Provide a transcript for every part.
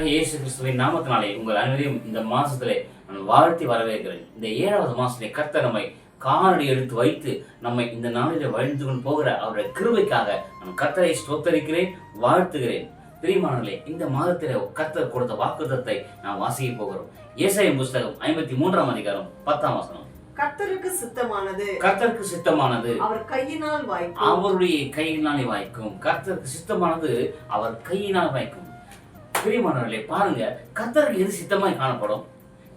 கர்த்தராக இயேசு கிறிஸ்துவின் நாமத்தினாலே உங்கள் அனைவரையும் இந்த மாசத்திலே நான் வாழ்த்தி வரவேற்கிறேன். இந்த ஏழாவது மாசத்திலே கர்த்தர் நம்மை காலடி எடுத்து வைத்து நம்மை இந்த நாளிலே வழிந்து கொண்டு போகிற அவருடைய கிருபைக்காக நான் கர்த்தரை ஸ்தோத்தரிக்கிறேன் வாழ்த்துகிறேன். பிரியமானங்களே இந்த மாதத்திலே கர்த்தர் கொடுத்த வாக்குத்தத்தை நாம் வாசிக்க போகிறோம். ஏசாயம் புஸ்தகம் ஐம்பத்தி மூன்றாம் அதிகாரம் பத்தாம் வசனம். கர்த்தருக்கு சித்தமானது. கர்த்தருக்கு சித்தமானது. அவர் கையினால் வாய்க்கும். அவருடைய கையினாலே வாய்க்கும். கர்த்தருக்கு சித்தமானது அவர் கையினால் வாய்க்கும். பிரியமானவர்களே பாருங்க கத்தருக்கு எது சித்தமாய் காணப்படும்?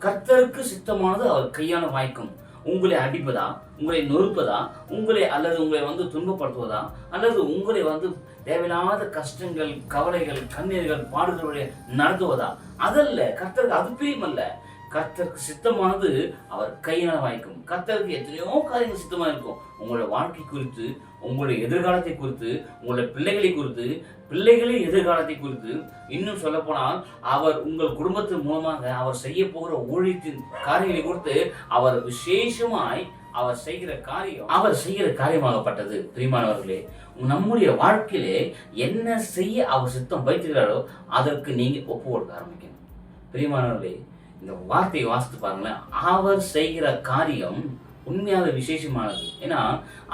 கர்த்தருக்கு சித்தமானது அவர் கையான வாய்க்கும். உங்களை அடிப்பதா? உங்களை நொறுப்பதா? உங்களை அல்லது உங்களை வந்து துன்பப்படுத்துவதா? அல்லது உங்களை வந்து தேவையில்லாத கஷ்டங்கள் கவலைகள் கண்ணீர்கள் பாடுகளுடைய நடத்துவதா? அதல்ல கர்த்தருக்கு அது பிரியமல்ல. கர்த்தருக்கு சித்தமானது அவர் கையினால் வாய்க்கும். கர்த்தருக்கு எத்தனையோ காரியங்கள் சித்தமாக இருக்கும். உங்களுடைய வாழ்க்கை குறித்து உங்களுடைய எதிர்காலத்தை குறித்து உங்களுடைய பிள்ளைகளை குறித்து பிள்ளைகளின் எதிர்காலத்தை குறித்து இன்னும் சொல்ல போனால் அவர் உங்கள் குடும்பத்தின் மூலமாக அவர் செய்ய போகிற ஊழியத்தின் காரியங்களை குறித்து அவர் விசேஷமாய் அவர் செய்கிற காரியம் அவர் செய்கிற காரியமாகப்பட்டது. பிரிமானவர்களே நம்முடைய வாழ்க்கையிலே என்ன செய்ய அவர் சித்தம் வைத்திருக்கிறாரோ அதற்கு நீங்கள் ஒப்பு கொடுக்க ஆரம்பிக்கணும். பிரிமானவர்களே இந்த வார்த்தையை வாசித்து பாருங்களேன். அவர் செய்கிற காரியம் உண்மையாக விசேஷமானது. ஏன்னா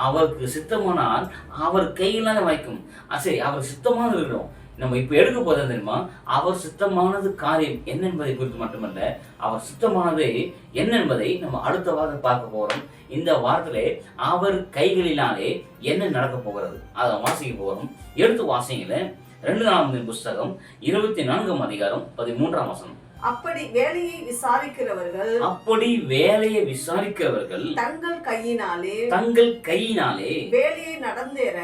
அவருக்கு சித்தமானால் அவர் கையிலான வாய்க்கும் சரி அவர் சித்தமானது இருக்கணும் நம்ம இப்போ எடுக்க போதா தெரியுமா? அவர் சித்தமானது காரியம் என்ன என்பதை குறித்து மட்டுமல்ல அவர் சித்தமானது என்ன என்பதை நம்ம அடுத்த வாரம் பார்க்க போகிறோம் இந்த வாரத்திலே அவர் கைகளினாலே என்ன நடக்க போகிறது? அதை வாசிக்க போகிறோம் எடுத்து வாசிங்கள ரெண்டு நாளாம் புஸ்தகம் இருபத்தி நான்காம் அதிகாரம் பதிமூன்றாம் வசனம். அப்படி வேலையை விசாரிக்கிறவர்கள் அப்படி வேலையை விசாரிக்கிறவர்கள் தங்கள் கையினாலே தங்கள் கையினாலே வேலையை நடந்தேற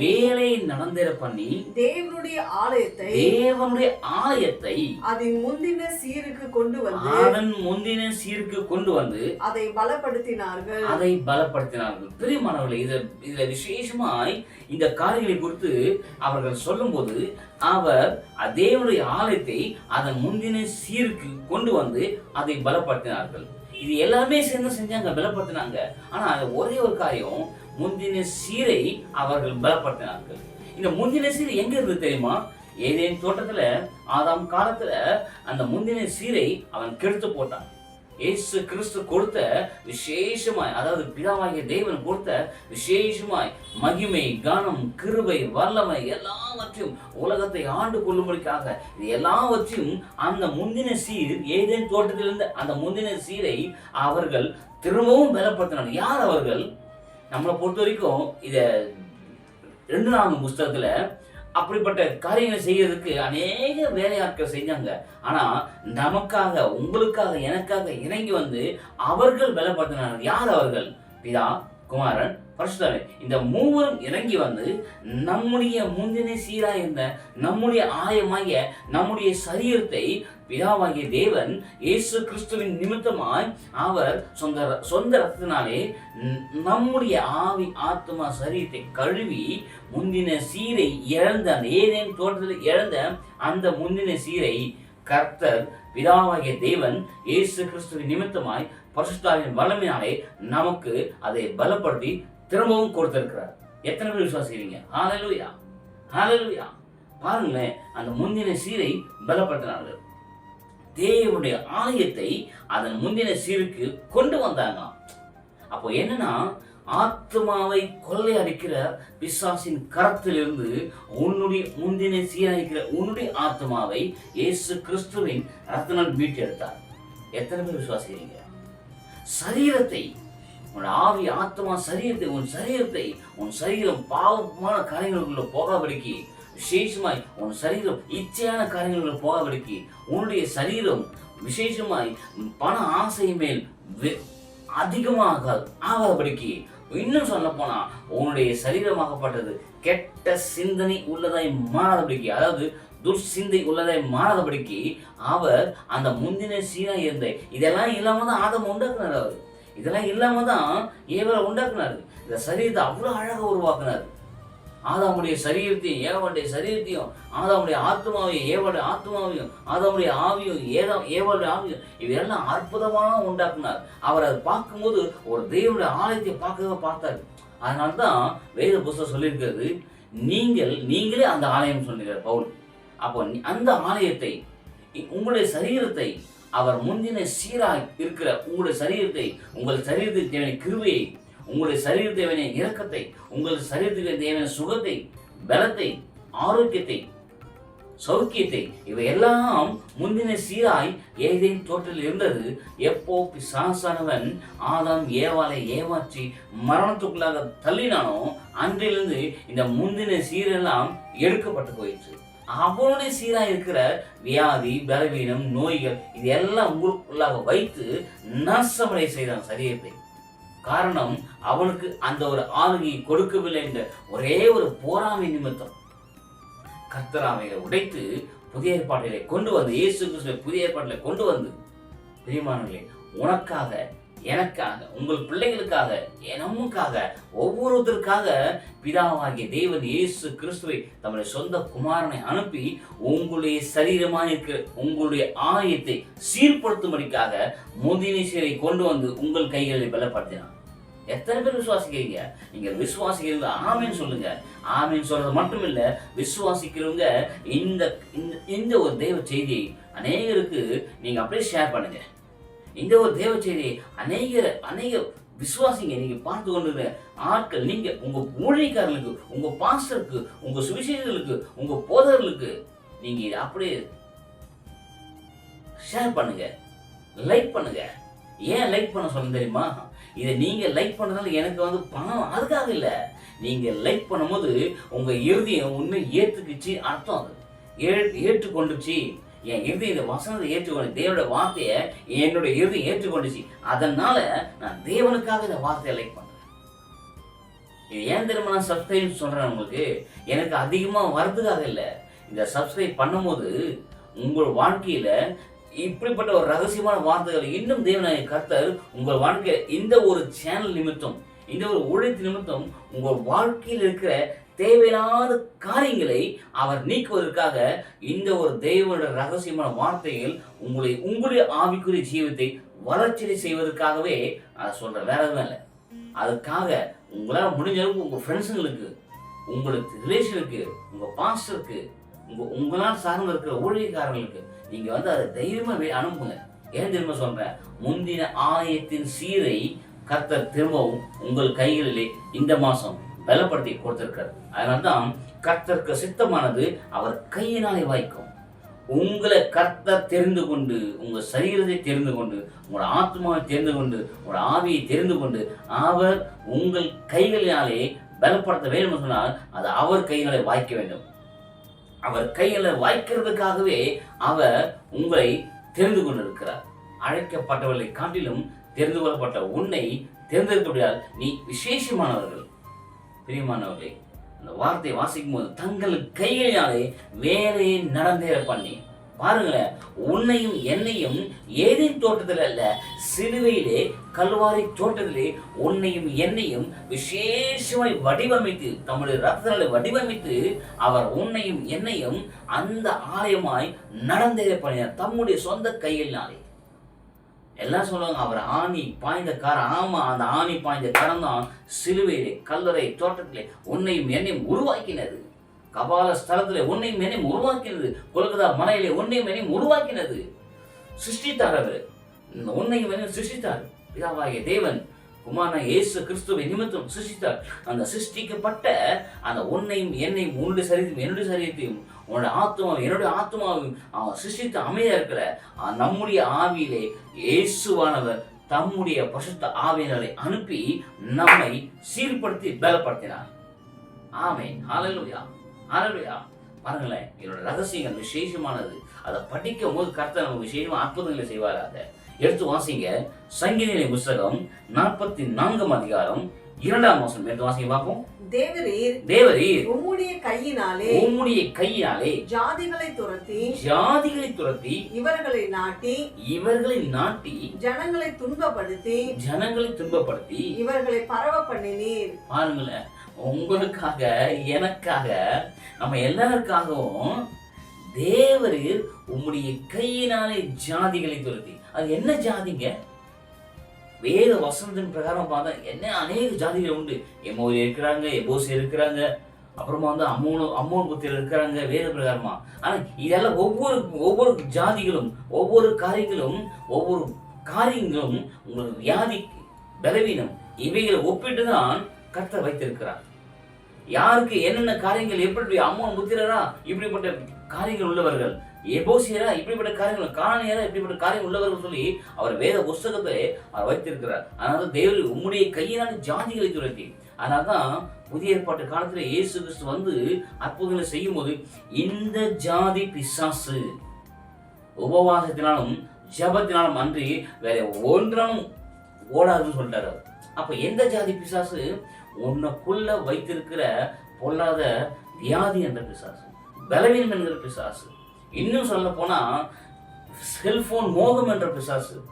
வேலையை நடந்தேற பண்ணி தேவனுடைய ஆலயத்தை தேவனுடைய ஆலயத்தை அதன் முந்தின சீருக்கு கொண்டு வந்து அதன் முந்தின சீருக்கு கொண்டு வந்து அதை பலப்படுத்தினார்கள். அதை பலப்படுத்தினார்கள். பிரியமானவர்களே இது இதுல விசேஷமாய் இந்த காரியங்களை குறித்து அவர்கள் சொல்லும்போது அவர் தேவனுடைய ஆலயத்தை அதன் முந்தின சீருக்கு கொண்டு வந்து அதை பலப்படுத்தினார்கள். இது எல்லாமே சேர்ந்து செஞ்சாங்க பலப்படுத்தினாங்க. ஆனா அது ஒரே ஒரு காரியம் முந்தின சீரை அவர்கள் பலப்படுத்தினார்கள். இந்த முந்தின சீர் எங்க இருக்கு தெரியுமா? ஏதேன் தோட்டத்துல ஆதாம் காலத்துல அந்த முந்தின சீரை அவன் கெடுத்து போட்டான். இயேசு கிறிஸ்து கொடுத்த விசேஷமாய் அதாவது பிதாவாகிய தேவன் கொடுத்த விசேஷமாய் மகிமை கனம் கிருபை வல்லமை எல்லாவற்றையும் உலகத்தை ஆண்டு கொள்ளும்படிக்காக இது எல்லாவற்றையும் அந்த முந்தின சீர் ஏதேன் தோட்டத்திலிருந்து அந்த முந்தின சீரை அவர்கள் திரும்பவும் பலப்படுத்தினார் யார் அவர்கள்? நம்மளை பொறுத்த வரைக்கும் இத ரெண்டு நான்கு புஸ்தகத்துல அப்படிப்பட்ட காரியங்களை செய்யறதுக்கு அநேக வேலையாட்கள் செஞ்சாங்க. ஆனா நமக்காக உங்களுக்காக எனக்காக இறங்கி வந்து அவர்கள் பலப்படுத்தினார்கள். யார் அவர்கள்? பிதா குமாரன் பரிசுத்தாவே இந்த மூவரும் இறங்கி வந்து நம்முடைய முந்தினை சீராக இருந்த நம்முடைய ஆயமாகிய நம்முடைய சரீரத்தை பிதாவாகிய தேவன் இயேசு கிறிஸ்துவின் நிமித்தமாய் அவர் சொந்த சொந்த ரத்தத்தினாலே நம்முடைய ஆவி ஆத்மா சரீரத்தை கழுவி முந்தின சீரை இழந்த அந்த ஏதேன் தோட்டத்தில் இழந்த அந்த முந்தின சீரை கர்த்தர் பிதாவாகிய தேவன் இயேசு கிறிஸ்துவின் நிமித்தமாய் பரிசுத்தாவின் வல்லமையினாலே நமக்கு அதை பலப்படுத்தி திரும்பவும் கொடுத்திருக்கிறார். எத்தனை பேர் விசுவாசிக்கிறீங்க? ஹாலலுயா ஹாலலுயா பாருங்களேன் அந்த முந்தின சீரை பலப்படுத்தினார்கள். தேவனுடைய ஆலயத்தை அதன் முந்தின சீருக்கு கொண்டு வந்தாங்களாம். அப்போ என்னன்னா ஆத்மாவை கொள்ளையடிக்கிற பிசாசின் கரத்திலிருந்து உன்னுடைய முந்தின சீரழிக்கிற உன்னுடைய ஆத்மாவை இயேசு கிறிஸ்துவின் ரத்தனால் மீட்டெடுத்தார். எத்தனை பேர் விசுவாசிக்கிறீங்க? சரீரத்தை உன் ஆவி ஆத்மா சரீரத்தை உன் சரீரத்தை உன் சரீரம் பாவமான காரியங்களுக்குள்ள போகாபடிக்கு விசேஷமாய் உன் சரீரம் இச்சையான காரியங்களுக்குள்ள போகாபடிக்கு உன்னுடைய சரீரம் விசேஷமாய் பண ஆசை மேல் வெ- அதிகமாக ஆகாதபடிக்கு இன்னும் சொல்ல போனா உன்னுடைய சரீரமாகப்பட்டது கெட்ட சிந்தனை உள்ளதாய் மாறாதபடிக்கு. அதாவது துர்சிந்தை உள்ளதை மாறாதபடிக்கு அவர் அந்த முந்தின சீனா இருந்த இதெல்லாம் இல்லாம தான் ஆதம் உண்டாக்குனார் அவர். இதெல்லாம் இல்லாம தான் ஏவரை உண்டாக்குனாரு. இந்த சரீரத்தை அவ்வளோ அழகாக உருவாக்குனாரு. ஆதாமுடைய சரீரத்தையும் ஏவாளுடைய சரீரத்தையும் ஆதாமுடைய ஆத்மாவையும் ஏவாளுடைய ஆத்மாவையும் ஆதாமுடைய ஆவியும் ஏதா ஏவாளுடைய ஆவியும் இவையெல்லாம் அற்புதமாக உண்டாக்குனார். அவர் அதை பார்க்கும்போது ஒரு தெய்வனுடைய ஆலயத்தை பார்க்கவே பார்த்தாரு. அதனால தான் வேத புஸ்தம் சொல்லியிருக்கிறது நீங்கள் நீங்களே அந்த ஆலயம் சொல்லுகிறார் பவுல். அப்போ அந்த ஆலயத்தை உங்களுடைய சரீரத்தை அவர் முந்தின சீராக இருக்கிற உங்களுடைய சரீரத்தை உங்கள் சரீரத்துக்கு தேவையான கிருவையை உங்களுடைய சரீர தேவையான இரக்கத்தை உங்களுடைய சரீரத்துக்கு தேவையான சுகத்தை பலத்தை ஆரோக்கியத்தை சௌக்கியத்தை இவை எல்லாம் முந்தின சீராய் ஏதேன் தோற்றில் இருந்தது. எப்போ பிசாசானவன் ஆதாம் ஏவாலை ஏமாற்றி மரணத்துக்குள்ளாக தள்ளினானோ அன்றிலிருந்து இந்த முந்தின சீரெல்லாம் எடுக்கப்பட்டு போயிற்று. அவனுடைய சீராக இருக்கிற வியாதி பலவீனம் நோய்கள் இது எல்லாம் உங்களுக்குள்ளாக வைத்து நாசமடை செய்தான் சரீரத்தை. காரணம் அவனுக்கு அந்த ஒரு ஆளுகையை கொடுக்கவில்லை என்ற ஒரே ஒரு போராமை நிமித்தம். கர்த்தராமையை உடைத்து புதிய ஏற்பாட்டிலே கொண்டு வந்து இயேசு கிறிஸ்துவை புதிய ஏற்பாட்டிலே கொண்டு வந்து பிரியமானங்களே உனக்காக எனக்காக உங்கள் பிள்ளைகளுக்காக எனமுக்காக ஒவ்வொருத்தருக்காக பிதாவாகிய தேவன் இயேசு கிறிஸ்துவை தம்முடைய சொந்த குமாரனை அனுப்பி உங்களுடைய சரீரமாக இருக்கிற உங்களுடைய ஆயத்தை சீர்படுத்தும்படிக்காக முதினீசரை கொண்டு வந்து உங்கள் கைகளில் பலப்படுத்தினார். எத்தனை பேர் விசுவாசிக்கிறீங்க? நீங்க விசுவாசிக்கிறது ஆமின்னு சொல்லுங்க. ஆமின்னு சொல்றது மட்டும் இல்ல விசுவாசிக்கிறவங்க இந்த இந்த- இந்த ஒரு தெய்வ செய்தியை அநேகருக்கு நீங்க அப்படியே ஷேர் பண்ணுங்க. இந்த ஒரு தேவ செய்தியை அநேக அநேக விசுவாசிங்க நீங்க பார்த்து கொண்டு ஆட்கள் நீங்க உங்க ஊழியக்காரர்களுக்கு உங்க பாஸ்டருக்கு உங்க சுவிசேஷர்களுக்கு உங்க போதர்களுக்கு நீங்க இதை அப்படியே ஷேர் பண்ணுங்க. லைக் பண்ணுங்க. ஏன் லைக் பண்ண சொல்ல தெரியுமா? இதை நீங்க லைக் பண்ணதால எனக்கு வந்து பணம் அதுக்காக இல்லை. நீங்க லைக் பண்ணும்போது உங்க இறுதியம் உண்மை ஏத்துக்குச்சு அர்த்தம் அது. ஏற்றுக்கொண்டுச்சு. என் இறுதி இந்த வசனத்தை ஏற்றுக்கொண்டு தேவனோட வார்த்தையை என்னுடைய இறுதி ஏற்றுக்கொண்டுச்சு. அதனால நான் தேவனுக்காக இந்த வார்த்தையை லைக் பண்ணேன் இது ஏன் திரும்ப நான் சப்ஸ்கிரைப் சொல்றேன் உங்களுக்கு? எனக்கு அதிகமா வரதுக்காக இல்லை. இந்த சப்ஸ்கிரைப் பண்ணும்போது உங்கள் வாழ்க்கையில இப்படிப்பட்ட ஒரு ரகசியமான வார்த்தைகளை இன்னும் தேவனாய கர்த்தர் உங்கள் வாழ்க்கை இந்த ஒரு சேனல் நிமித்தம் இந்த ஒரு ஊழியத்து நிமித்தம் உங்கள் வாழ்க்கையில் இருக்கிற தேவையில்லாத காரியங்களை அவர் நீக்குவதற்காக இந்த ஒரு தெய்வனோட ரகசியமான வார்த்தைகள் உங்களை உங்களுடைய ஆவிக்குரிய ஜீவத்தை வளர்ச்சி செய்வதற்காகவே அதை சொல்கிறேன் வேற எதுவும் இல்லை. அதுக்காக உங்களால் முடிஞ்ச அளவுக்கு உங்க ஃப்ரெண்ட்ஸுங்களுக்கு உங்களுக்கு ரிலேஷனுக்கு உங்க பாஸ்டருக்கு உங்க உங்களால் சார்ந்து இருக்கிற ஊழியக்காரர்களுக்கு நீங்க வந்து அதை தைரியமா அனுப்புங்க. ஏன் திரும்ப சொல்றேன்? முந்தின ஆயத்தின் சீரை கர்த்தர் திரும்பவும் உங்கள் கைகளிலே இந்த மாசம் பலப்படுத்தி கொடுத்திருக்கார் அதனால்தான் கர்த்தருக்கு சித்தமானது அவர் கையினாலே வாய்க்கும். உங்களை கர்த்தர் தெரிந்து கொண்டு உங்க சரீரத்தை தெரிந்து கொண்டு உங்களோட ஆத்மாவை தெரிந்து கொண்டு உங்களோட ஆவியை தெரிந்து கொண்டு அவர் உங்கள் கைகளினாலே பலப்படுத்த வேண்டும் சொன்னால் அது அவர் கைகளை வாய்க்க வேண்டும். அவர் கைகளை வாய்க்கிறதுக்காகவே அவர் உங்களை தெரிந்து கொண்டிருக்கிறார். அழைக்கப்பட்டவர்களை காட்டிலும் தெரிந்து கொள்ளப்பட்ட உன்னை தேர்ந்தெடுக்கப்படால் நீ விசேஷமானவர்கள். பிரியமானவர்களே அந்த வார்த்தையை வாசிக்கும் போது தங்கள் கைகளினாலே வேலையை நடந்தேற பண்ணி பாருங்களேன் உன்னையும் என்னையும் ஏதேன் தோட்டத்தில் அல்ல சிலுவையிலே கல்வாரி தோட்டத்திலே உன்னையும் என்னையும் விசேஷமாய் வடிவமைத்து தம்முடைய ரத்தங்களை வடிவமைத்து அவர் உன்னையும் என்னையும் அந்த ஆலயமாய் நடந்தே பண்ணினார் தம்முடைய சொந்த கைகளினாலே. எல்லாம் சொல்லுவாங்க அவர் ஆணி பாய்ந்த காரம் ஆமா அந்த ஆணி பாய்ந்த கரம் தான் சிலுவையிலே கல்லறை தோட்டத்திலே உன்னையும் என்னையும் உருவாக்கினது. கபால ஸ்தலத்திலே உன்னையும் என்னையும் உருவாக்கினது. கொல்கதா மலையிலே உன்னையும் என்னையும் உருவாக்கினது. சிருஷ்டித்தார் அவர். இந்த உன்னையும் என்னையும் சிருஷ்டித்தார். பிதாவாகிய தேவன் குமாரன இயேசு கிறிஸ்துவை நிமித்தம் சிருஷ்டித்தார். அந்த சிருஷ்டிக்கப்பட்ட அந்த உன்னையும் என்னையும் உன்னுடைய சரீரத்தையும் என்னுடைய சரீரத்தையும் உன்னோட ஆத்மாவும் என்னுடைய ஆத்மாவும் சிருஷ்டித்து அமைதியா இருக்கிற நம்முடைய ஆவியிலே இயேசுவானவர் தம்முடைய பசுத்த ஆவியினரை அனுப்பி நம்மை சீர்படுத்தி பலப்படுத்தினார். ஆமை ஹalleluya. ஹalleluya. பாருங்களேன் என்னோட ரகசியங்கள் விசேஷமானது. அதை படிக்கும் போது கர்த்தர் நமக்கு விசேஷமா அற்புதங்களை செய்வாராக. எடுத்து வாசிங்க. சங்கீதநிலை புஸ்தகம் நாற்பத்தி நான்காம் அதிகாரம் இரண்டாம் மாசம் எடுத்து வாசிங்க பார்ப்போம். தேவரீர் தேவரீர் உம்முடைய கையினாலே உம்முடைய கையினாலே ஜாதிகளை துரத்தி ஜாதிகளை துரத்தி இவர்களை நாட்டி இவர்களை நாட்டி ஜனங்களை துன்பப்படுத்தி ஜனங்களை துன்பப்படுத்தி இவர்களை பரவ பண்ணினீர். பாருங்களேன் உங்களுக்காக எனக்காக நம்ம எல்லாருக்காகவும் தேவரீர் உம்முடைய கையினாலே ஜாதிகளை துரத்தி. அது என்ன ஜாதிங்க? வேத வசனத்தின் பிரகாரம் பார்த்தா என்ன அநேக ஜாதிகள் உண்டு. எமோரி இருக்கிறாங்க எபோசி இருக்கிறாங்க அப்புறமா வந்து அம்மோனு அம்மோன் புத்தியில் இருக்கிறாங்க வேத பிரகாரமா. ஆனா இதெல்லாம் ஒவ்வொரு ஒவ்வொரு ஜாதிகளும் ஒவ்வொரு காரியங்களும் ஒவ்வொரு காரியங்களும் உங்களுக்கு வியாதி பலவீனம் இவைகளை ஒப்பிட்டு தான் கர்த்தர் வைத்திருக்கிறார். யாருக்கு என்னென்ன காரியங்கள் எப்படி அம்மோன் புத்திரரா இப்படிப்பட்ட காரியங்கள் உள்ளவர்கள் எபோசியரா இப்படிப்பட்ட காரியங்கள் காணியரா இப்படிப்பட்ட காரியம் உள்ளவர்கள் சொல்லி அவர் வேத புஸ்தகத்தை அவர் வைத்திருக்கிறார். அதனால தேவர் உம்முடைய கையினால் ஜாதிகளை துரத்தி அதனால்தான் புதிய ஏற்பாட்டு காலத்துல இயேசு கிறிஸ்து வந்து அற்புதங்களை செய்யும் போது இந்த ஜாதி பிசாசு உபவாசத்தினாலும் ஜபத்தினாலும் அன்றி வேற ஒன்றாலும் ஓடாதுன்னு சொல்லிட்டாரு அவர். அப்ப எந்த ஜாதி பிசாசு? உன்னைக்குள்ள வைத்திருக்கிற பொல்லாத வியாதி என்ற பிசாசு பலவீனம் என்கிற பிசாசு. இன்னும் சொல்ல போனா செல்போன் மோகம் என்ற பிசாசு.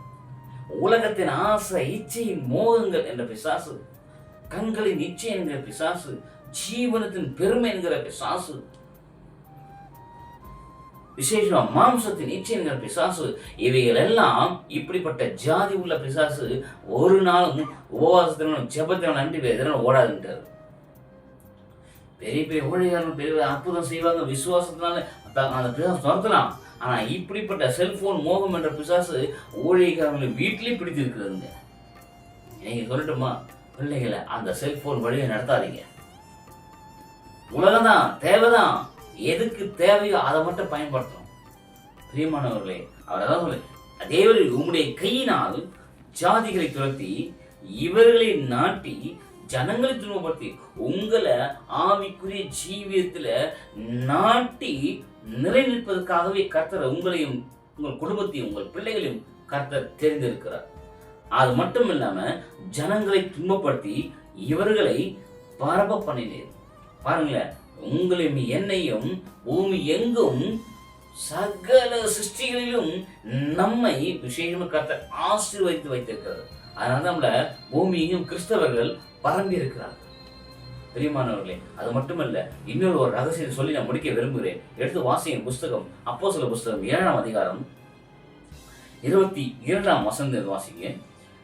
உலகத்தின் ஆசை இச்சையின் மோகங்கள் என்ற பிசாசு. கண்களின் இச்சை என்கிற பிசாசு. ஜீவனத்தின் பெருமை என்கிற பிசாசு. விசேஷமா மாம்சத்தின் இச்சை என்கிற பிசாசு. இவைகள் எல்லாம் இப்படிப்பட்ட ஜாதி உள்ள பிசாசு ஒரு நாளும் உபவாசத்தினாலும் ஜெபத்தினாலும் நன்றி எதிரான ஓடாதுன்றார். பெரிய பெரிய ஊழியர்கள் பெரிய அற்புதம் செய்வாங்க. விசுவாசத்தினால அந்த பிசாசு துரத்தலாம் ஆனா இப்படிப்பட்ட செல்போன் மோகம் என்ற பிசாசு ஊழியக்காரங்களை வீட்டிலே பிடித்திருக்கிறதுங்க. நீங்கள் நீங்க சொல்லட்டுமா? பிள்ளைகளை அந்த செல்போன் வழியை நடத்தாதீங்க. உலகம்தான் தேவைதான். எதுக்கு தேவையோ அதை மட்டும் பயன்படுத்தணும். பிரியமானவர்களே அவர் அதான் சொல்லு தேவரி உம்முடைய கையினால் ஜாதிகளை துரத்தி இவர்களை நாட்டி ஜனங்களை துன்பப்படுத்தி உங்களை ஆவிக்குரிய ஜீவியத்தில் நாட்டி நிறைநிற்பதற்காகவே கர்த்தர் உங்களையும் உங்கள் குடும்பத்தையும் உங்கள் பிள்ளைகளையும் கர்த்தர் தெரிந்திருக்கிறார். அது மட்டும் இல்லாம ஜனங்களை துன்பப்படுத்தி இவர்களை பரப பண்ணினீர் பாருங்களேன் உங்களையும் என்னையும் பூமி எங்கும் சகல சிருஷ்டிகளிலும் நம்மை விசேஷமா கர்த்தர் ஆசீர்வதித்து வைத்திருக்கிறார். அதனால நம்மள பூமியையும் கிறிஸ்தவர்கள் பரம்பி இருக்கிறார்கள் பிரியமானவர்களே அது மட்டுமல்ல இன்னொரு ஒரு ரகசியத்தை சொல்லி நான் முடிக்க விரும்புகிறேன். எடுத்து வாசியின் புஸ்தகம் அப்போ சில புஸ்தகம் ஏழாம் அதிகாரம் இருபத்தி இரண்டாம் வசந்த வாசிங்க.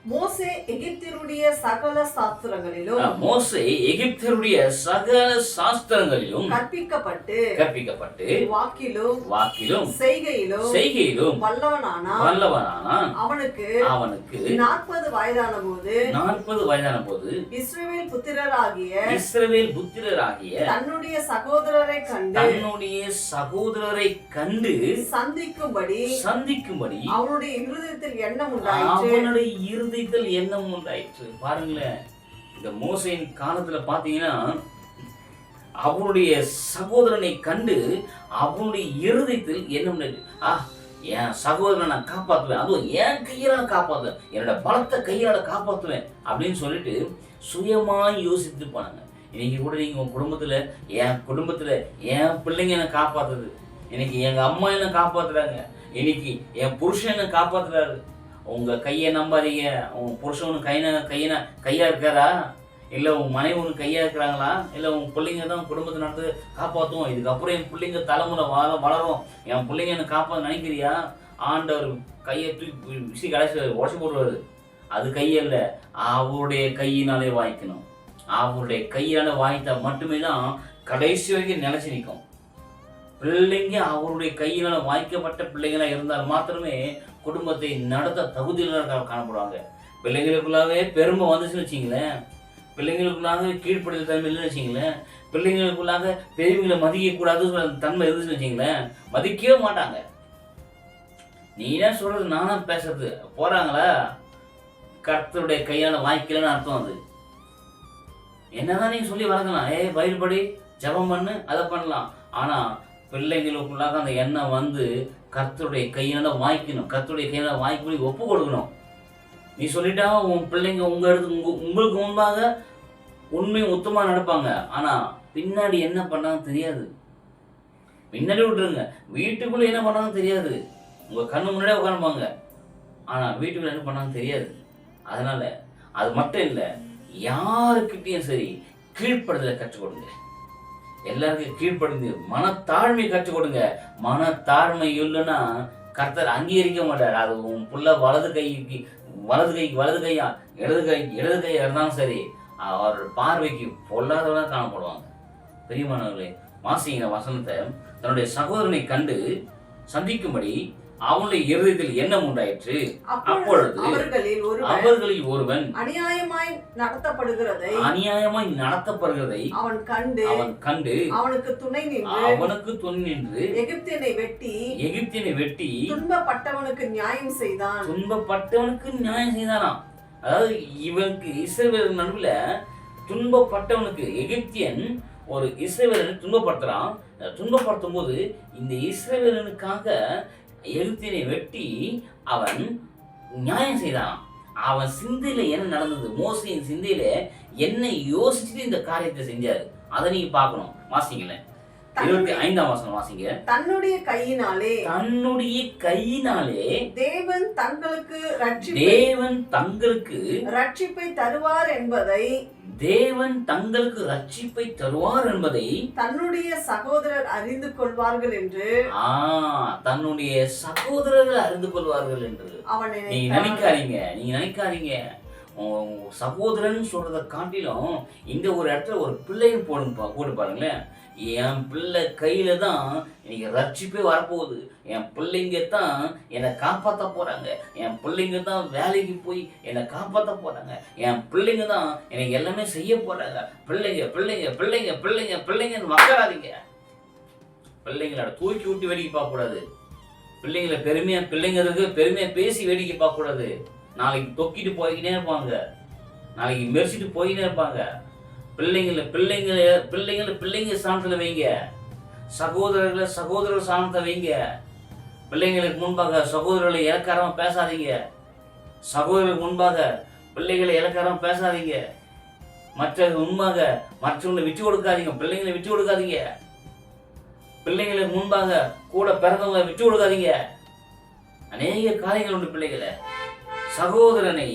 மோசே எகிப்தினுடைய சகல சாஸ்திரங்களிலும் மோசே எகிப்தருடைய சகல சாஸ்திரங்களிலும் கற்பிக்கப்பட்டு கற்பிக்கப்பட்டு வாக்கிலும் வாக்கிலும் செய்கையிலும் செய்கையிலும் வல்லவனானான் வல்லவனானான் அவனுக்கு அவனுக்கு நாற்பது வயதான போது நாற்பது வயதான போது இஸ்ரவேல் புத்திரராகிய இஸ்ரவேல் புத்திரராகிய தன்னுடைய சகோதரரை கண்டு தன்னுடைய சகோதரரை கண்டு சந்திக்கும்படி சந்திக்கும்படி அவனுடைய இருதயத்தில் எண்ணம் உண்டாயிற்று. அவனுடைய சிந்தித்தல் எண்ணம் உண்டாயிற்று. பாருங்களேன் இந்த மோசையின் காலத்துல பாத்தீங்கன்னா அவனுடைய சகோதரனை கண்டு அவனுடைய இருதயத்தில் என்ன ஆ என் சகோதரனை நான் காப்பாற்றுவேன் அதுவும் என் கையால் காப்பாற்றுவேன் என்னோட பலத்த கையால் காப்பாற்றுவேன் அப்படின்னு சொல்லிட்டு சுயமாக யோசித்து போனாங்க. இன்னைக்கு கூட நீங்கள் உங்கள் குடும்பத்தில் என் குடும்பத்தில் என் பிள்ளைங்க என்னை காப்பாற்றுறது இன்னைக்கு எங்கள் அம்மா என்ன காப்பாற்றுறாங்க இன்னைக்கு என் புருஷன் என்ன காப்பாற்றுறாரு உங்கள் கையை நம்பாதீங்க. உங்கள் புருஷன் கையின கையின கையாக இருக்காரா? இல்லை உங்கள் மனைவி ஒன்று கையாக இருக்கிறாங்களா? இல்லை உங்கள் பிள்ளைங்க தான் குடும்பத்தை நடந்து காப்பாற்றுவோம் இதுக்கப்புறம் என் பிள்ளைங்க தலைமுறை வள வளரும். என் பிள்ளைங்க என்ன காப்பாற்ற நினைக்கிறியா? ஆண்டவர் கையை தூக்கி விசி கடைசி உடச்சி போடுவாரு. அது கையல்ல அவருடைய கையினாலே வாய்க்கணும். அவருடைய கையால் வாய்த்தா மட்டுமே தான் கடைசி வரைக்கும் நிலைச்சு நிற்கும் பிள்ளைங்க அவருடைய கையினால் வாய்க்கப்பட்ட பிள்ளைங்களாக இருந்தால் மாத்திரமே குடும்பத்தை நடத்த தகுதியினராக காணப்படுவாங்க. பிள்ளைங்களுக்குள்ளாவே பெருமை வந்துச்சுன்னு வச்சிங்களேன். பிள்ளைங்களுக்குள்ளாக கீழ்ப்படுத்த தன்மை இல்லைன்னு வச்சிங்களேன். பிள்ளைங்களுக்குள்ளாக பெரியவங்களை மதிக்கக்கூடாதுன்னு ஒரு தன்மை இருந்துச்சுன்னு வச்சிங்களேன். மதிக்கவே மாட்டாங்க. நீ என்ன சொல்றது? நானும் பேசுறது. போறாங்களா? கர்த்தருடைய கையால வாய்க்கலன்னு அர்த்தம் அது. என்னதான் நீங்க சொல்லி வளர்க்கலாம். ஏய் பயிர் ஜபம் ஜெபம் பண்ணு அதை பண்ணலாம். ஆனா பிள்ளைங்களுக்குள்ளாக அந்த எண்ணம் வந்து கர்த்தருடைய கையால வாய்க்கணும் கர்த்தருடைய வாங்கி வாய்க்கு ஒப்பு கொடுக்கணும். நீ சொல்லிட்டா உன் பிள்ளைங்க உங்கள் இடத்து உங்க உங்களுக்கு முன்பாக உண்மையும் உத்தமா நடப்பாங்க. ஆனால் பின்னாடி என்ன பண்ணாங்கன்னு தெரியாது. பின்னாடி விட்டுருங்க. வீட்டுக்குள்ளே என்ன பண்ணாங்கன்னு தெரியாது. உங்கள் கண்ணு முன்னாடியே உட்காந்துப்பாங்க. ஆனால் வீட்டுக்குள்ளே என்ன பண்ணாங்கன்னு தெரியாது. அதனால் அது மட்டும் இல்லை யாருக்கிட்டேயும் சரி கீழ்ப்படுதலை கற்றுக் கொடுங்க. எல்லாருக்கும் கீழ்ப்படிந்து மனத்தாழ்மை கற்றுக் கொடுங்க. மனத்தாழ்மை இல்லைன்னா கர்த்தர் அங்கீகரிக்க மாட்டார். அது உன் புள்ள வலது கைக்கு வலது கைக்கு வலது கையா இடது கை இடது கையா இருந்தாலும் சரி அவர் பார்வைக்கு பொல்லாதவனா காணப்படுவாங்க. பெரியமானவர்களே வாசிங்கிற வசனத்தை தன்னுடைய சகோதரனை கண்டு சந்திக்கும்படி அவனுடைய இருதயத்தில் எண்ணம் உண்டாயிற்று. அப்பொழுது அவர்களில் ஒருவன் அவர்களில் ஒருவன் அநியாயமாய் நடத்தப்படுகிறதை அநியாயமாய் நடத்தப்படுகிறதை அவன் கண்டு அவன் கண்டு அவனுக்கு துணை நின்று அவனுக்கு துணி நின்று எகிப்தியனை வெட்டி எகிப்தியனை வெட்டி துன்பப்பட்டவனுக்கு நியாயம் செய்தான். துன்பப்பட்டவனுக்கு நியாயம் செய்தானாம். அதாவது இவனுக்கு இஸ்ரவேல் நடுவுல துன்பப்பட்டவனுக்கு எகிப்தியன் ஒரு இஸ்ரவேலனை துன்பப்படுத்துறான். துன்பப்படுத்தும் போது இந்த இஸ்ரவேலனுக்காக எகிப்தியனை வெட்டி அவன் நியாயம் செய்தான். அவன் சிந்தையில என்ன நடந்தது? மோசையின் சிந்தையில என்ன யோசிச்சுட்டு இந்த காரியத்தை செஞ்சாரு? அதை நீங்க பார்க்கணும். வாசிங்களேன். இருபத்தி ஐந்தாம் வாசனம் வாசிங்க. தன்னுடைய கையினாலே தன்னுடைய கையினாலே தேவன் தங்களுக்கு தேவன் தங்களுக்கு ரட்சிப்பை தருவார் என்பதை தேவன் தங்களுக்கு ரட்சிப்பை தருவார் என்பதை தன்னுடைய சகோதரர் அறிந்து கொள்வார்கள் என்று ஆ தன்னுடைய சகோதரர்கள் அறிந்து கொள்வார்கள் என்று. அவன் நீங்க நினைக்காதீங்க நீங்க நினைக்காதீங்க. சகோதரன் சொல்றத காட்டிலும் இந்த ஒரு இடத்துல ஒரு பிள்ளைன்னு போடும் போட்டு பாருங்களேன். என் பிள்ளை கையில தான் இன்னைக்கு ரட்சிப்பே வரப்போகுது. என் பிள்ளைங்க தான் என்னை காப்பாற்ற போறாங்க. என் பிள்ளைங்க தான் வேலைக்கு போய் என்னை காப்பாற்ற போறாங்க. என் பிள்ளைங்க தான் எனக்கு எல்லாமே செய்ய போறாங்க. பிள்ளைங்க பிள்ளைங்க பிள்ளைங்க பிள்ளைங்க பிள்ளைங்கன்னு மக்களாதீங்க பிள்ளைங்களோட தூக்கி விட்டு வேடிக்கை பார்க்கக்கூடாது பிள்ளைங்களை பெருமையா பிள்ளைங்களுக்கு பெருமையா பேசி வேடிக்கை பார்க்கக்கூடாது நாளைக்கு தொக்கிட்டு போய்கிட்டே இருப்பாங்க. நாளைக்கு மெரிச்சிட்டு போய்கிட்டே இருப்பாங்க. பிள்ளைங்கள பிள்ளைங்களை பிள்ளைங்கள பிள்ளைங்க சாணத்தில் வைங்க. சகோதரர்களை சகோதரர் ஸ்தானத்தை வைங்க. பிள்ளைங்களுக்கு முன்பாக சகோதரர்களை இலக்காரமாக பேசாதீங்க. சகோதரர்களுக்கு முன்பாக பிள்ளைகளை இலக்காரமாக பேசாதீங்க. மற்ற முன்பாக மற்றவங்களை விட்டு கொடுக்காதீங்க. பிள்ளைங்களை விட்டு கொடுக்காதீங்க. பிள்ளைங்களுக்கு முன்பாக கூட பிறந்தவங்களை விட்டு கொடுக்காதீங்க. அநேக காரியங்கள் உண்டு பிள்ளைகளை. சகோதரனை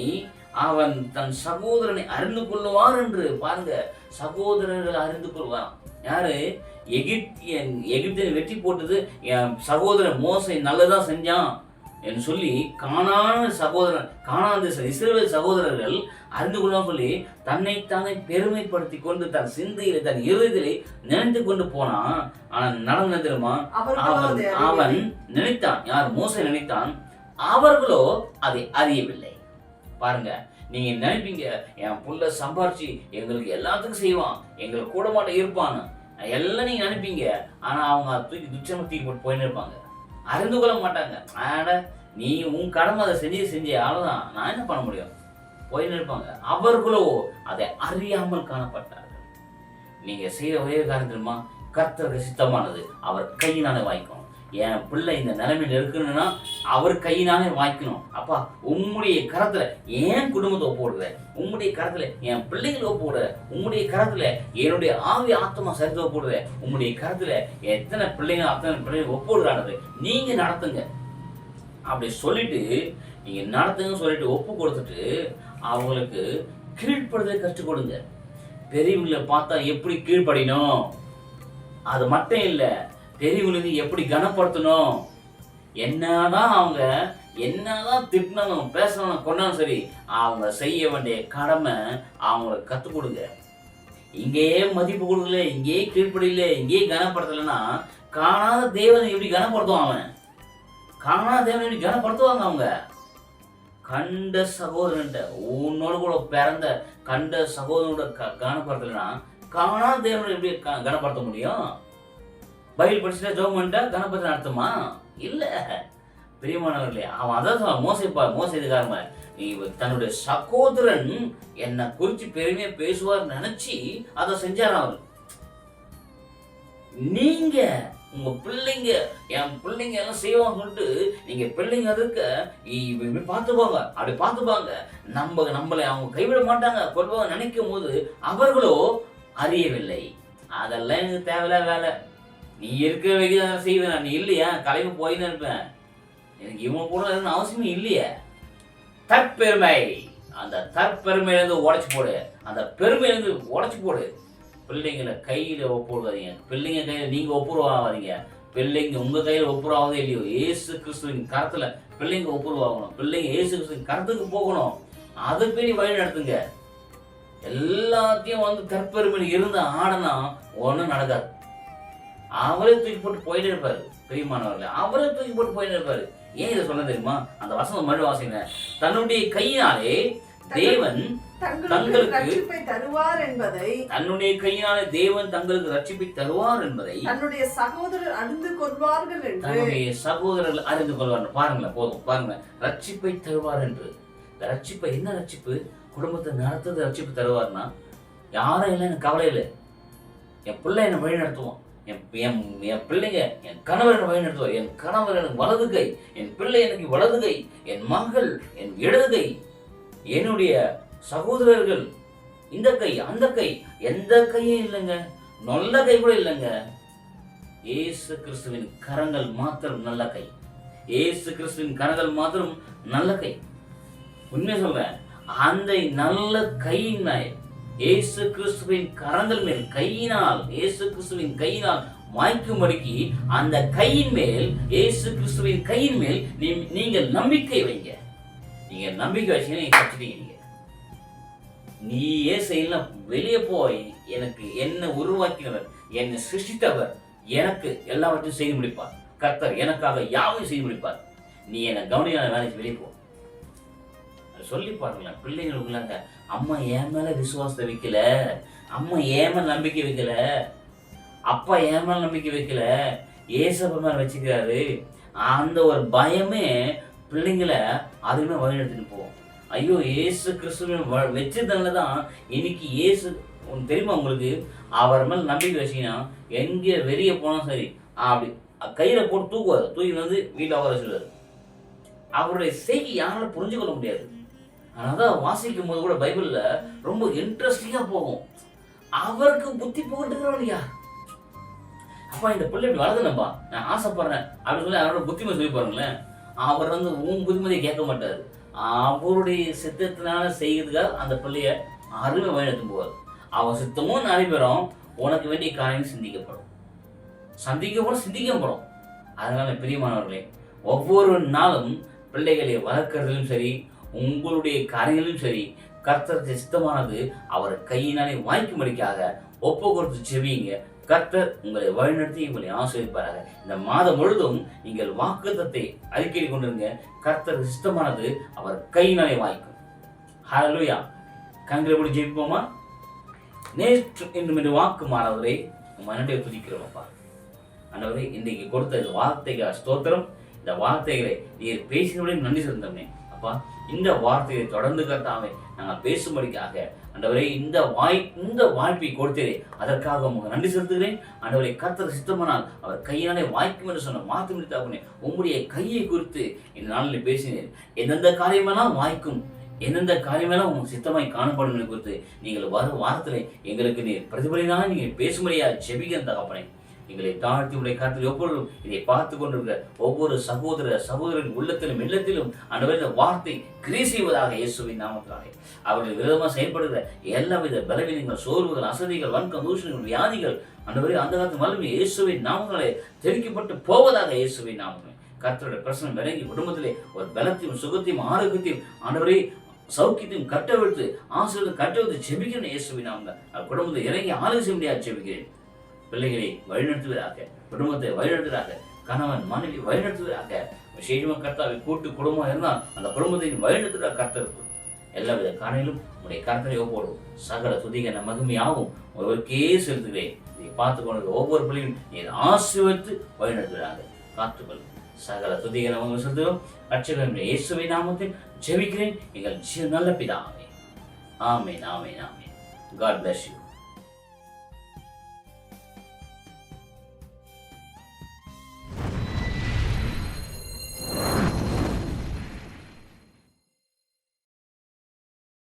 அவன் தன் சகோதரனை அறிந்து கொள்ளுவார் என்று பாருங்க சகோதரர்கள் அறிந்து கொள்வான். யாரு? எகிப்தியன் எகிப்தியன் வெட்டி போட்டது என் சகோதரன் மோசை நல்லதா செஞ்சான் என்று சொல்லி காணான சகோதரன் காணாத இஸ்ரவேல் சகோதரர்கள் அறிந்து கொள்ளாம சொல்லி தன்னைத்தானே பெருமைப்படுத்தி கொண்டு தன் சிந்தையில தன் இருதயத்திலே நினைத்து கொண்டு போனான். ஆனா நடந்தது தெரியுமா? அவன் அவன். நினைத்தான். யார்? மோசை நினைத்தான். அவர்களோ அதை அறியவில்லை. பாருங்க நீங்க நினைப்பீங்க என் புள்ள சம்பாரிச்சு எங்களுக்கு எல்லாத்துக்கும் செய்வான் எங்களுக்கு கூட மாட்ட இருப்பான்னு. எல்லாம் நீங்க நினைப்பீங்க ஆனா அவங்க அதை தூக்கி துச்சமா தூக்கி போட்டு போயின்னு இருப்பாங்க. அறிந்து கொள்ள மாட்டாங்க. ஆட நீ உன் கடமை அதை செஞ்சு செஞ்சு அவ்வளவுதான் நான் என்ன பண்ண முடியும்? போயின்னு இருப்பாங்க. அவர்களோ அதை அறியாமல் காணப்பட்டார்கள். நீங்க செய்யற ஒரே காரணம் தெரியுமா? கர்த்தருக்கு சித்தமானது. அவர் கையினால வாய்க்கும் என் பிள்ளை இந்த நிலைமையில இருக்கணும்னா அவர் கையினாலே வாய்க்கணும். அப்பா உம்முடைய கரத்துல ஏன் குடும்பத்தை ஒப்புடுற உம்முடைய கரத்துல என் பிள்ளைகள் ஒப்புடுற உம்முடைய கரத்துல என்னுடைய ஆவி ஆத்மா சரித்து ஒப்புடுற உம்முடைய கரத்துல எத்தனை பிள்ளைங்க அத்தனை பிள்ளைங்க ஒப்புடுறானது நீங்க நடத்துங்க. அப்படி சொல்லிட்டு நீங்க நடத்துங்கன்னு சொல்லிட்டு ஒப்பு கொடுத்துட்டு அவங்களுக்கு கீழ்ப்படுதலை கற்றுக் கொடுங்க. பெரியவங்களை பார்த்தா எப்படி கீழ்ப்படினோம் அது மட்டும் இல்லை பெரியவங்களுக்கு எப்படி கனப்படுத்தணும்? என்னதான் அவங்க என்னதான் திட்டினாலும் பேசணும் கொண்டாலும் சரி அவங்க செய்ய வேண்டிய கடமை அவங்களுக்கு கற்றுக் கொடுங்க. இங்கேயே மதிப்பு கொடுக்கல இங்கேயே கீழ்ப்படியில இங்கேயே கனப்படுத்தலைன்னா காணாத தேவனை எப்படி கனப்படுத்துவான் அவன்? காணாத தேவனை எப்படி கனப்படுத்துவாங்க அவங்க? கண்ட சகோதரன்ட்ட உன்னோட கூட பிறந்த கண்ட சகோதரனோட க- கனப்படுத்தலைன்னா காணாத தேவனை எப்படி க- கனப்படுத்த முடியும்? பைபிள் படிச்சுட்டா ஜோம் பண்ணிட்டா கணபதி நடத்துமா? இல்ல. பிரியமானவர்களே அவன் அதான் சொல்ல மோசைப்பா மோசை இதுக்காரம நீ தன்னுடைய சகோதரன் என்னை குறிச்சு பெருமையா பேசுவார் நினைச்சு அதை செஞ்சாராம் அவர். நீங்க உங்க பிள்ளைங்க என் பிள்ளைங்க எல்லாம் செய்வாங்க சொல்லிட்டு நீங்க பிள்ளைங்க இருக்க இப்படி பார்த்துப்பாங்க அப்படி பார்த்துப்பாங்க. நம்ம நம்மளை அவங்க கைவிட மாட்டாங்க கொள்வாங்க நினைக்கும் போது அவர்களோ அறியவில்லை. அதெல்லாம் எனக்கு தேவையில்ல வேலை. நீ இருக்கிற வரைக்கும் தான் செய்வேன் நான். இல்லையா? கலைக்கு போயின்னு இருப்பேன். எனக்கு இவன் கூட இருக்கணும்னு அவசியமே இல்லையே. தற்பெருமை. அந்த தற்பெருமையிலேருந்து உடச்சி போடு. அந்த பெருமையிலேருந்து உடச்சி போடு. பிள்ளைங்களை கையில் ஒப்புடுவாதீங்க. பிள்ளைங்க கையில் நீங்கள் ஒப்புருவாகாதீங்க பிள்ளைங்க உங்கள் கையில் ஒப்புருவாவதே இல்லையோ? ஏசு கிறிஸ்துவின் கரத்தில் பிள்ளைங்க ஒப்புருவாகணும் பிள்ளைங்க ஏசு கிறிஸ்துவின் கரத்துக்கு போகணும். அதை பெரிய வழி நடத்துங்க. எல்லாத்தையும் வந்து தற்பெருமையில் இருந்து ஆடனா ஒன்றும் நடக்காது. அவரே தூக்கி போட்டு போயிட்டே இருப்பாரு பிரியமானவர்களே. அவரே தூக்கி போட்டு போயிட்டே இருப்பாரு. ஏன் இதை சொல்ல தெரியுமா? அந்த வசனம் மறு வாசிங்க தன்னுடைய கையினாலே தேவன் தங்களுக்கு தருவார் என்பதை தன்னுடைய கையினாலே தேவன் தங்களுக்கு ரட்சிப்பை தருவார் என்பதை தன்னுடைய சகோதரர் அறிந்து கொள்வார்கள் என்று தன்னுடைய சகோதரர்கள் அறிந்து கொள்வார் பாருங்களேன் போதும். பாருங்க ரட்சிப்பை தருவார் என்று. ரட்சிப்பை என்ன ரட்சிப்பு? குடும்பத்தை நடத்துறது ரட்சிப்பு தருவார்னா யாரும் இல்லை எனக்கு கவலை இல்லை. என் பிள்ளை என்னை வழி நடத்துவான் என் என் என் பிள்ளைங்க என் கணவர் என்னை என் கணவர் எனக்கு வலது கை. என் பிள்ளை எனக்கு வலது கை. என் மகள் என் இடது கை. என்னுடைய சகோதரர்கள் இந்த கை அந்த கை எந்த கையும் இல்லைங்க. நல்ல கை கூட இல்லைங்க. இயேசு கிறிஸ்துவின் கரங்கள் மாத்திரம் நல்ல கை. இயேசு கிறிஸ்துவின் கரங்கள் மாத்திரம் நல்ல கை. உண்மை சொல்றேன். அந்த நல்ல கையின் நாயர் இயேசு கிறிஸ்துவின் கரங்கள் மேல் கையினால் இயேசு கிறிஸ்துவின் கையினால் மயக்கும்படிக்கு அந்த கையின் மேல் இயேசு கிறிஸ்துவின் கையின் மேல் நீ- நீங்கள் நம்பிக்கை வைங்க. நீங்க நம்பிக்கை வச்சீங்கன்னா நீங்க தப்பிச்சிட்டீங்க நீங்க. நீ ஏன் வெளியே போய் எனக்கு என்ன உருவாக்கினவர் என்னை சிருஷ்டித்தவர் எனக்கு எல்லாவற்றையும் செய்து முடிப்பார். கர்த்தர் எனக்காக யாவையும் செய்து முடிப்பார். நீ என்னை கவனியான வேலைக்கு வெளியே போ. சொல்லி பாருங்களேன் பிள்ளைங்களுக்குள்ளாங்க அம்மா ஏன் மேல விசுவாசத்தை வைக்கல. அம்மா ஏன் மேல நம்பிக்கை வைக்கல. அப்பா ஏன் மேல நம்பிக்கை வைக்கல. ஏசப்ப மேலே வச்சுக்கிறாரு. அந்த ஒரு பயமே பிள்ளைங்களை அதுவுமே வழிநடத்திட்டு போவோம் ஐயோ ஏசு கிறிஸ்துவின் வ- வச்சதுனால தான் இன்னைக்கு ஏசு தெரியுமா உங்களுக்கு? அவர் மேல நம்பிக்கை வச்சிங்கன்னா எங்கே வெளியே போனாலும் சரி அப்படி கையில போட்டு தூக்குவார். தூக்கி வந்து வீட்டில் அவரை சொல்லுவார். அவருடைய செய்கை யாராலும் புரிஞ்சு கொள்ள முடியாது. ஆனால் தான் வாசிக்கும் போது கூட பைபிளில் ரொம்ப இன்ட்ரெஸ்டிங்காக போகும். அவருக்கு புத்தி போட்டுக்கிறவன் யார்? அப்பா இந்த பிள்ளை இப்படி வளர்த்துனப்பா நான் ஆசைப்படுறேன். அப்படின்னு சொல்லி அவரோட புத்திமதி சொல்லி பாருங்களேன். அவர் வந்து உன் புத்திமதியை கேட்க மாட்டார். அவருடைய சித்தத்தினால செய்கிறதுக்காக அந்த பிள்ளைய அருமை வழிநடத்தும் போவார் அவன் சித்தமும் நடைபெறும் உனக்கு வேண்டிய காரியம் சிந்திக்கப்படும். சந்திக்கப்படும் சிந்திக்கப்படும் அதனால பிரியமானவர்களே ஒவ்வொரு நாளும் பிள்ளைகளை வளர்க்கறதிலும் சரி உங்களுடைய காரியங்களும் சரி கர்த்தருக்கு சித்தமானது அவர் கையினாலே வாங்கிக்கும்படிக்காக ஒப்பு கொடுத்து செவியுங்க கர்த்தர் உங்களை வழிநடத்தி உங்களை ஆசிரியப்பாராக இந்த மாதம் முழுதும் நீங்கள் வாக்குத்தத்தை அறிக்கை கொண்டிருங்க. கர்த்தர் சித்தமானது அவர் கையினாலே வாய்க்கும். ஹலோயா கண்களை கூட ஜெயிப்போமா நேற்று இன்றும் இந்த வாக்கு மாணவரே மனதை துதிக்கிறோம்ப்பா அந்தவரை இன்றைக்கு கொடுத்த இந்த வார்த்தைகள் ஸ்தோத்திரம். இந்த வார்த்தைகளை நீர் பேசினவுடன் நன்றி செலுத்தமே அப்பா இந்த வார்த்தையை தொடர்ந்து கத்தாவே நாங்கள் பேசும்படிக்காக அண்டவரே இந்த வாய் இந்த வாய்ப்பை கொடுத்ததே அதற்காக உங்களுக்கு நன்றி செலுத்துகிறேன். அண்டவரை கத்தர் சித்தமானால் அவர் கையினாலே வாய்க்கும் என்று சொன்ன மாற்றம் முடித்தாப்பனே உங்களுடைய கையை குறித்து இந்த நாளில் பேசினேன். எந்தெந்த காரியமெல்லாம் வாய்க்கும் எந்தெந்த காரியமெல்லாம் உங்க சித்தமாய் காணப்படும் குறித்து நீங்கள் வரும் வாரத்தில் எங்களுக்கு நீர் பிரதிபலினால நீங்கள் பேசும்படியா ஜெபிக்க தகப்பனே. எங்களை தாழ்த்தி உடைய காத்தில் எப்பொழுதும் இதை பார்த்து கொண்டிருக்கிற ஒவ்வொரு சகோதர சகோதரின் உள்ளத்திலும் இல்லத்திலும் அந்த வார்த்தை கிரி செய்வதாக இயேசுவின் நாமத்தினாலே. அவர்கள் விரோதமாக செயல்படுகிற எல்லாவித பலவீனங்கள் சோர்வுகள் அசதிகள் வன்கம் தூஷணங்கள் வியாதிகள் ஆண்டவரே அந்த காலத்து மலர்மை இயேசுவின் நாமங்களே தெரிவிக்கப்பட்டு போவதாக இயேசுவின் நாமங்கள் கர்த்தருடைய பிரசனம் விளங்கி குடும்பத்திலே ஒரு பலத்தையும் சுகத்தையும் ஆரோக்கியத்தையும் ஆண்டவரே சௌக்கியத்தையும் கட்டவிழ்த்து ஆசிரியர் கட்டவிழ்த்து செபிக்கிறேன் இயேசுவின் நாமங்க குடும்பத்தை இறங்கி ஆலோசனை முடியாது செபிக்கிறேன். பிள்ளைகளை வழிநடத்துவதாக குடும்பத்தை வழிநடத்துவதாக கணவன் மனைவி வழிநடத்துவதாக விசேஷமாக கர்த்தாவை கூட்டு குடும்பம் இருந்தால் அந்த குடும்பத்தையும் வழிநடத்துகிற எல்லா வித காணையிலும் உடைய கர்த்தரை ஒவ்வொரு சகல துதிகன மகிமையாகவும் ஒருவருக்கே செலுத்துகிறேன். இதை பார்த்து கொண்டு ஒவ்வொரு பிள்ளையும் நீ ஆசிர்வத்து வழிநடத்துகிறாங்க காத்துக்கொள் சகல துதிகன மகிமை செலுத்துகிறோம். ரட்சகன் இயேசுவை நாமத்தில் ஜெபிக்கிறேன். எங்கள் நல்ல பிதாவே. Amen amen amen. God bless you